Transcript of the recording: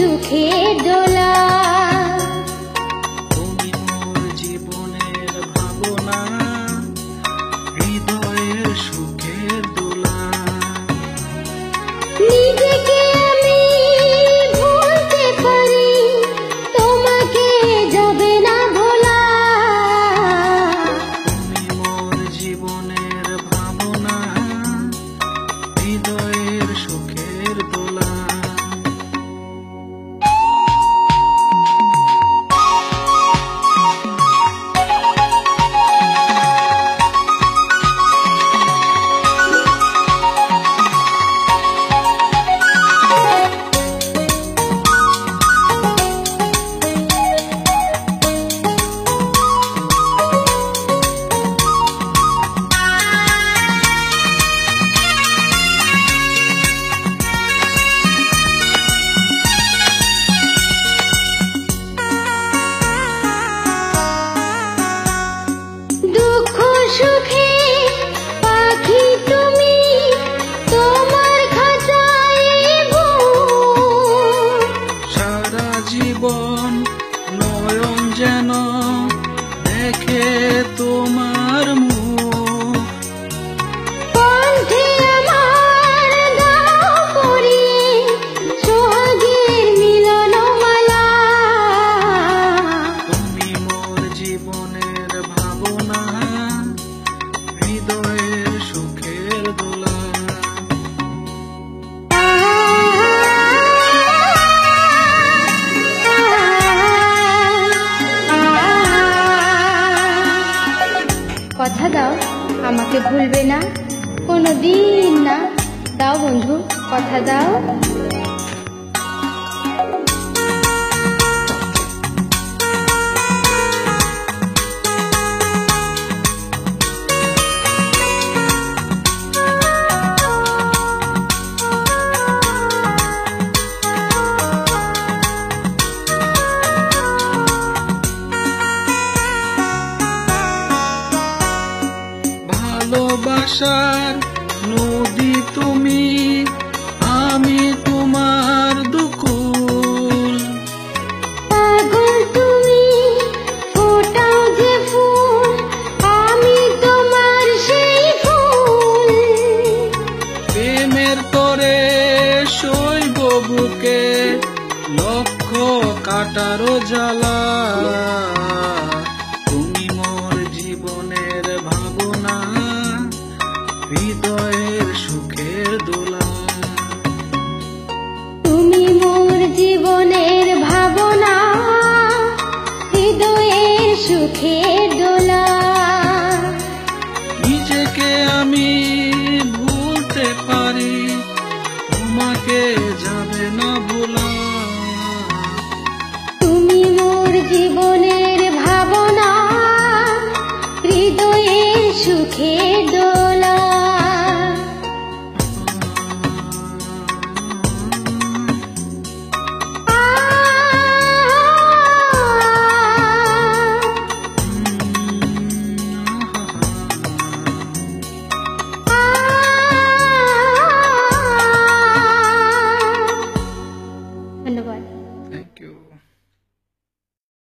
সুখে দোলা। তুমি মোর জীবনের ভাবনা হৃদয়ের সুখে আমাকে ভুলবে না। কোনো দিন না। দাও বন্ধু কথা দাও। ভালোবাসার নদী তুমি আমি তোমার দুকুল। পাগল তুমি ফোটাও যে ফুল আমি তোমার সেই ফুল। প্রেমের তরে শৈব বুকে লক্ষ কাটারো জ্বালা। হৃদয়ের সুখের দোলা। তুমি মোর জীবনের ভাবনা হৃদয়ের সুখের দোলা। নিজেকে আমি